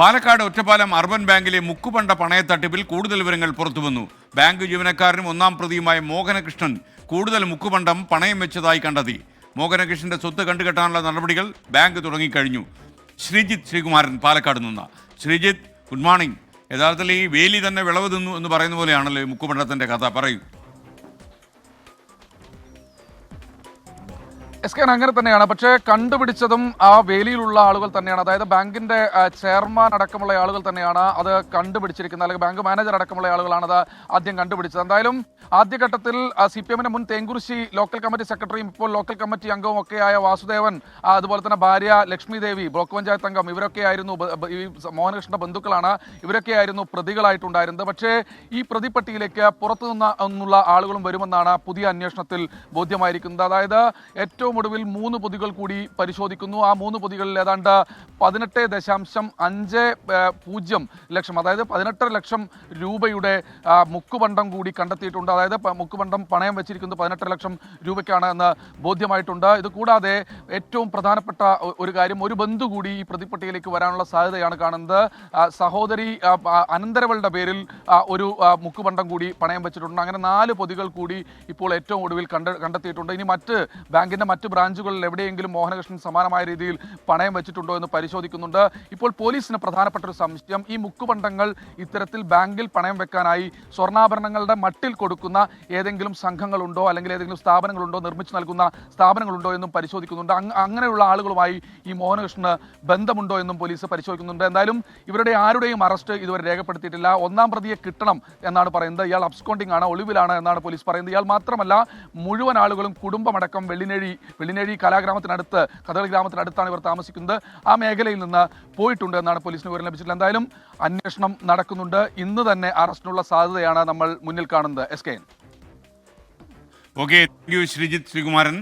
Palakkad Ottapalam urban ബാങ്കിലെ മുക്കുപണ്ട പണയത്തട്ടിപ്പിൽ കൂടുതൽ വിവരങ്ങൾ പുറത്തുവന്നു. ബാങ്ക് ജീവനക്കാരനും ഒന്നാം പ്രതിയുമായ മോഹനകൃഷ്ണൻ കൂടുതൽ മുക്കുപണ്ടം പണയം വെച്ചതായി കണ്ടെത്തി. മോഹനകൃഷ്ണന്റെ സ്വത്ത് കണ്ടുകെട്ടാനുള്ള നടപടികൾ ബാങ്ക് തുടങ്ങിക്കഴിഞ്ഞു. ശ്രീജിത്ത് ശ്രീകുമാരൻ പാലക്കാട് നിന്ന്. ശ്രീജിത്ത് ഗുഡ് മോർണിംഗ് യഥാർത്ഥത്തിൽ ഈ വേലി തന്നെ വിളവ് തിന്നു എന്ന് പറയുന്ന പോലെയാണല്ലോ മുക്കുപണ്ടത്തിന്റെ കഥ. പറയൂ. എസ് കെ അങ്ങനെ തന്നെയാണ്. പക്ഷേ കണ്ടുപിടിച്ചതും ആ വേലിയിലുള്ള ആളുകൾ തന്നെയാണ്. അതായത് ബാങ്കിന്റെ ചെയർമാൻ അടക്കമുള്ള ആളുകൾ തന്നെയാണ് അത് കണ്ടുപിടിച്ചിരിക്കുന്നത്. അല്ലെങ്കിൽ ബാങ്ക് മാനേജർ അടക്കമുള്ള ആളുകളാണ് അത് ആദ്യം കണ്ടുപിടിച്ചത്. എന്തായാലും ആദ്യഘട്ടത്തിൽ സി പി എമ്മിന്റെ മുൻ തേങ്കുറിശി ലോക്കൽ കമ്മിറ്റി സെക്രട്ടറിയും ഇപ്പോൾ ലോക്കൽ കമ്മിറ്റി അംഗവും ഒക്കെയായ വാസുദേവൻ അതുപോലെ തന്നെ ഭാര്യ ലക്ഷ്മി ദേവി ബ്ലോക്ക് പഞ്ചായത്ത് അംഗം ഇവരൊക്കെ ആയിരുന്നു ഈ മോഹനകൃഷ്ണന്റെ ബന്ധുക്കളാണ്. ഇവരൊക്കെയായിരുന്നു പ്രതികളായിട്ടുണ്ടായിരുന്നത്. പക്ഷേ ഈ പ്രതിപ്പട്ടിയിലേക്ക് പുറത്തു നിന്ന് നിന്നുള്ള ആളുകളും വരുമെന്നാണ് പുതിയ അന്വേഷണത്തിൽ ബോധ്യമായിരിക്കുന്നത്. അതായത് ഏറ്റവും ഒടുവിൽ മൂന്ന് പൊതികൾ കൂടി പരിശോധിക്കുന്നു. ആ മൂന്ന് പൊതികളിൽ ഏതാണ്ട് പതിനെട്ട് ദശാംശം അഞ്ച് പൂജ്യം ലക്ഷം അതായത് പതിനെട്ടര ലക്ഷം രൂപയുടെ മുക്കുപണ്ടം കൂടി കണ്ടെത്തിയിട്ടുണ്ട്. അതായത് മുക്കുപണ്ടം പണയം വെച്ചിരിക്കുന്നത് പതിനെട്ടര ലക്ഷം രൂപയ്ക്കാണ് എന്ന് ബോധ്യമായിട്ടുണ്ട്. ഇത് കൂടാതെ ഏറ്റവും പ്രധാനപ്പെട്ട ഒരു കാര്യം ഒരു ബന്ധു കൂടി ഈ പ്രതിപ്പട്ടികയിലേക്ക് വരാനുള്ള സാധ്യതയാണ് കാണുന്നത്. സഹോദരി അനന്തരവളുടെ പേരിൽ ഒരു മുക്കുപണ്ടം കൂടി പണയം വെച്ചിട്ടുണ്ട്. അങ്ങനെ നാല് പൊതികൾ കൂടി ഇപ്പോൾ ഏറ്റവും ഒടുവിൽ കണ്ട കണ്ടെത്തിയിട്ടുണ്ട്. ഇനി മറ്റ് ബാങ്കിന്റെ മറ്റ് ബ്രാഞ്ചുകളിൽ എവിടെയെങ്കിലും മോഹനകൃഷ്ണൻ സമാനമായ രീതിയിൽ പണയം വെച്ചിട്ടുണ്ടോ എന്ന് പരിശോധിക്കുന്നുണ്ട്. ഇപ്പോൾ പോലീസിന് പ്രധാനപ്പെട്ട ഒരു സംശയം. ഈ മുക്കുപണ്ടങ്ങൾ ഇത്തരത്തിൽ ബാങ്കിൽ പണയം വെക്കാനായി സ്വർണാഭരണങ്ങളുടെ മട്ടിൽ കൊടുക്കുന്ന ഏതെങ്കിലും സംഘങ്ങളുണ്ടോ അല്ലെങ്കിൽ ഏതെങ്കിലും സ്ഥാപനങ്ങളുണ്ടോ നിർമ്മിച്ചു നൽകുന്ന സ്ഥാപനങ്ങളുണ്ടോ എന്നും പരിശോധിക്കുന്നുണ്ട്. അങ്ങനെയുള്ള ആളുകളുമായി ഈ മോഹനകൃഷ്ണന് ബന്ധമുണ്ടോ എന്നും പോലീസ് പരിശോധിക്കുന്നുണ്ട്. എന്തായാലും ഇവരുടെ ആരുടെയും അറസ്റ്റ് ഇതുവരെ രേഖപ്പെടുത്തിയിട്ടില്ല. ഒന്നാം പ്രതിയെ കിട്ടണം എന്നാണ് പറയുന്നത്. ഇയാൾ അബ്സ്കോണ്ടിംഗ് ആണ് ഒളിവിലാണ് എന്നാണ് പോലീസ് പറയുന്നത്. ഇയാൾ മാത്രമല്ല മുഴുവൻ ആളുകളും കുടുംബമടക്കം വെള്ളിനേഴി വെള്ളിനേഴി കലാഗ്രാമത്തിനടുത്ത് കഥകളി ഗ്രാമത്തിനടുത്താണ് ഇവർ താമസിക്കുന്നത്. ആ മേഖലയിൽ നിന്ന് പോയിട്ടുണ്ട് എന്നാണ് പോലീസിന് വിവരം ലഭിച്ചിട്ടുള്ളത്. എന്തായാലും അന്വേഷണം നടക്കുന്നുണ്ട്. ഇന്ന് തന്നെ അറസ്റ്റിനുള്ള സാധ്യതയാണ് നമ്മൾ മുന്നിൽ കാണുന്നത്. S K okay Sreejith Sreekumaran.